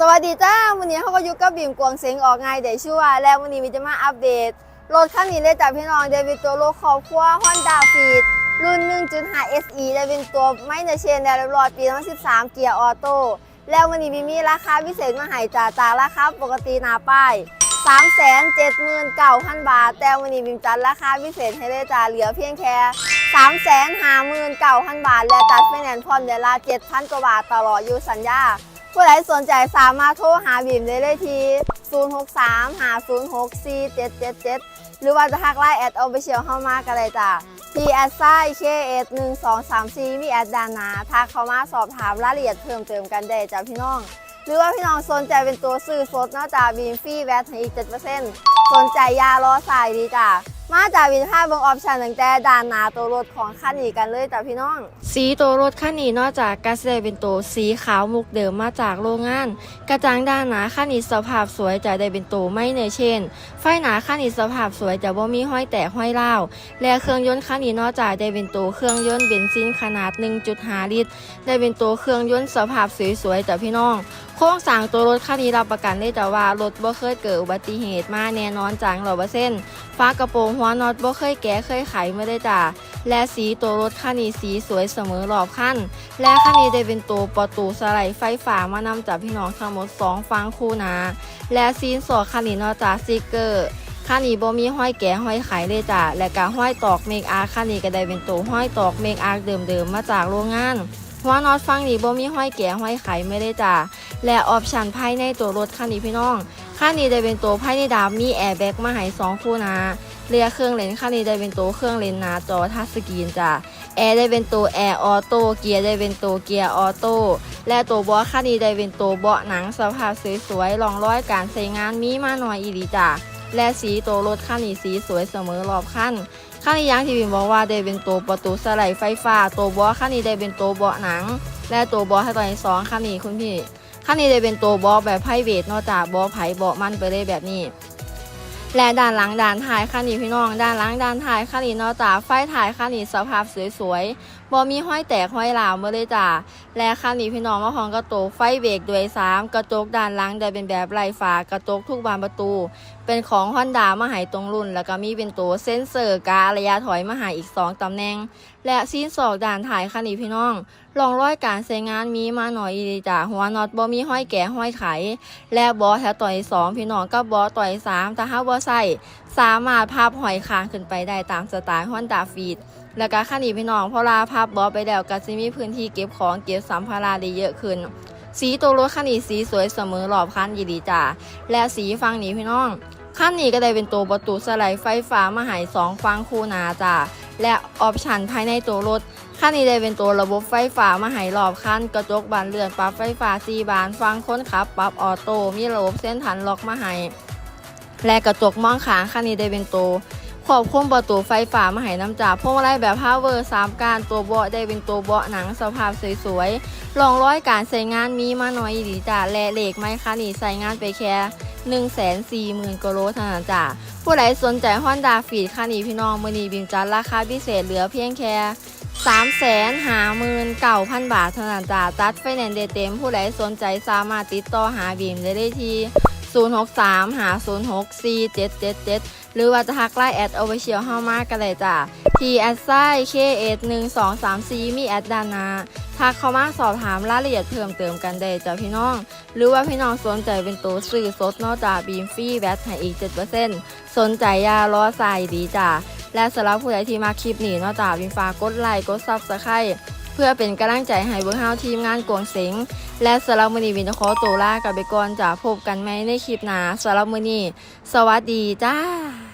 สวัสดีจ้าวันนี้เขาก็อยู่กับบีมกวงเสียงออกไงเดี๋ยวชั่วแล้ววันนี้มีจะมาอัปเดตรถคันนี้เลยจ้ะพี่น้องเดวิดตัวโลคอบครัว Honda Fit รุ่น 1.5 SE ได้เป็นตัวไม่เนเชนได้เรียบร้อยปี 2013 เกียร์ออโต้แล้ววันนี้มีมีราคาพิเศษมาให้จ้าจากราคาปกติหนาป้าย 379,000 บาท แต่วันนี้บิมจัดราคาพิเศษให้เลยจ้าเหลือเพียงแค่359,000 บาท และจัดไฟแนนซ์พร้อมเดือนละ7,000 กว่าบาทตลอดอยู่สัญญา ผู้ใดสนใจสามารถโทรหาบีมได้เลยที่ 063 506 4777 หรือว่าจะทักไลน์แอดเอาไปเชียวเข้ามากันเลยจ้ะที่แอดไซเคเอสหนึ่งสองสามสี่มีแอดดานหนาทักเข้ามาสอบถามรายละเอียดเพิ่มเติมกันได้จ้ะพี่น้อง หรือว่าพี่น้องสนใจเป็นตัวซื้อสดนอกจากบีมฟรีแวตให้อีก7%สนใจยารอสายดีจ้ะ มาจากวินภาพเบงออปชันตั้งแต่ด้านหนาตัวรถของคันนี้กันเลยจ้ะพี่น้อง สีตัวรถคันนี้นอกจากการแสดเป็นตัวสีขาวมุกเดิมมาจากโรงงาน กระจังด้านหนาคันนี้สภาพสวยจะได้เป็นตัวไม่เนเชนไฟหนาคันนี้สภาพสวยจะบ่มีห้อยแตกห้อยเล่าและเครื่องยนต์คันนี้นอกจากได้เป็นตัวเครื่องยนต์เบนซินขนาด 1.5 ลิตร ได้เป็นตัวเครื่องยนต์สภาพสวยๆจ้ะพี่น้องโครงสร้างตัวรถคันนี้รับประกันได้แต่ว่ารถบ่เคยเกิดอุบัติเหตุมาแน่นอนจังร้อยเปอร์เซ็นต์ฟ้ากระโปรงหัวน็อตบ่เคยแก้เคยไขไม่ได้จ้ะและสีตัวรถคันนี้สีสวยเสมอรอบคันและคันนี้ได้เป็นตัวประตูสไลด์ไฟฟ้ามานำจากพี่น้องทั้งหมด 2 ฟังคู่นาและซีนสอดคันนี้นอกจากสติกเกอร์คันนี้บ่มีห้อยแก้ห้อยไขเลยจ้ะและก็ห้อยตอกเมกอาร์คันนี้ก็ได้เป็นตัวห้อยตอกเมกอาร์เดิมๆมาจากโรงงานหัวน็อตฟังนี่บ่มีห้อยแก่ห้อยไขไม่ได้จ้ะและออปชันภายในตัวรถคันนี้พี่น้องคันนี้ได้เป็นตัวภายในดาบมีแอร์แบ็กมาให้สองคู่นะ เรียเครื่องเลนคันนี้ได้เป็นตัวเครื่องเลนหนาจอทัชสกรีนจ้ะแอร์ได้เป็นตัวแอร์ออโต้เกียร์ได้เป็นตัวเกียร์ออโต้และตัวเบาะคันนี้ได้เป็นตัวเบาะหนังสภาพสวยๆรองร้อยการใช้งานมีมาหน่อยอีหลีจ้ะและสีตัวรถคันนี้สีสวยเสมอรอบคันคันนี้ยังที่บิมบอกว่าได้เป็นตัวประตูสไลด์ไฟฟ้า ตัวเบาะคันนี้ได้เป็นตัวเบาะหนัง และตัวเบาะให้ตัวที่สองคันนี้คุณพี่คันนี้ได้เป็นตัวเบาะแบบไพรเวทนอกจากเบาะไผ่เบาะมันไปเลยแบบนี้ และด้านหลังด้านท้ายคันนี้พี่น้อง ด้านหลังด้านท้ายคันนี้นอกจากไฟท้ายคันนี้สภาพสวยๆบ่มีห้อยแตกห้อยหลาวมาเลยจ้าและคันนี้พี่น้องมาของกระโตกไฟเบรกด้วยสามกระจกด้านหลังได้เป็นแบบไร้ฝากระจกทุกบานประตู เป็นของฮอนดามาหายตรงรุ่น แล้วก็มีเป็นตัวเซ็นเซอร์การระยะถอยมาหายอีก 2ตำแหน่งและซีนสอกด่านถ่ายคันนี้พี่น้องลองร้อยการใช้งานมีมาหน่อยอีหลีจ้าหัวน็อตบ่มีห้อยแก่ห้อยไข และบอแถวต่อยสองพี่น้องกับอต่อยสามถ้าหากว่าใส่สามารถพับหอยคางขึ้นไปได้ตามสไตล์ฮอนดาฟีดแล้วก็คันนี้พี่น้องพอลาพับบอไปแล้วก็จะมีพื้นที่เก็บของเก็บสัมภาระได้เยอะขึ้น สีตัวรถคันนี้สีสวยเสมอรอบคันยีดีจ้าและสีฟังนี้พี่น้องขั้นนี้ก็ได้เป็นตัวประตูสไลด์ไฟฟ้ามาหายสองฟังคู่นาจ้า และออปชันภายในตัวรถขั้นนี้ได้เป็นตัวระบบไฟฟ้ามาใหายรอบคันกระจกบานเลื่อนปรับไฟฟ้าสีบานฟังค้นขับปรับออโต้มีระบบเส้นทันล็อกมาให้และกระจกมองขางขั้นนี้ได้เป็นตัว ควบคุมประตูไฟฟ้ามาให้น้ำจ่าพวงมาลัยแบบพาวเวอร์สามการตัวเบาะได้เป็นตัวเบาะหนังสภาพสวยๆรองร้อยการใช้งานมีมาน้อยดีจ้าและเหล็กไม้คันนี้ใช้งานไปแค่1 4 0 0 0 0กิโลเท่านั้นจ้ะผู้ใดสนใจฮอนดาฟีดคันนี้พี่น้องมือนีบิมจัดราคาพิเศษเหลือเพียงแค่3 5 9 0 0 0บาทเท่านั้นจ้ะตัดไฟแนนซ์ได้เต็ม ผู้ใดสนใจสามารถติดต่อหาบีมได้ที เลยที่063 506 4777 หรือว่าจะทักไลน์แอดเอาไว้เชียวเข้ามากันเลยจ้ะที่แอดไซเคเอสหนึ่งสองสามสี่มีแอดดานาทักเข้ามาสอบถามรายละเอียดเพิ่มเติมกันได้จ้ะพี่น้อง หรือว่าพี่น้องสนใจเป็นตัวซื้อสดนอกจากบีมฟรีแบตให้อีก 7%สนใจยาล้อใส่ดีจ้ะและสำหรับผู้ใดที่มาคลิปนี้นอกจากบีมฝากดไลค์กดซับสไครต์ พื่อเป็นกำลังใจให้เบิร์เฮาทีมงานกวงเสงและสารมือนีวินจะขอตัวลากับเบกอนจะพบกันไหมในคลิปหน้าสารมือนีสวัสดีจ้า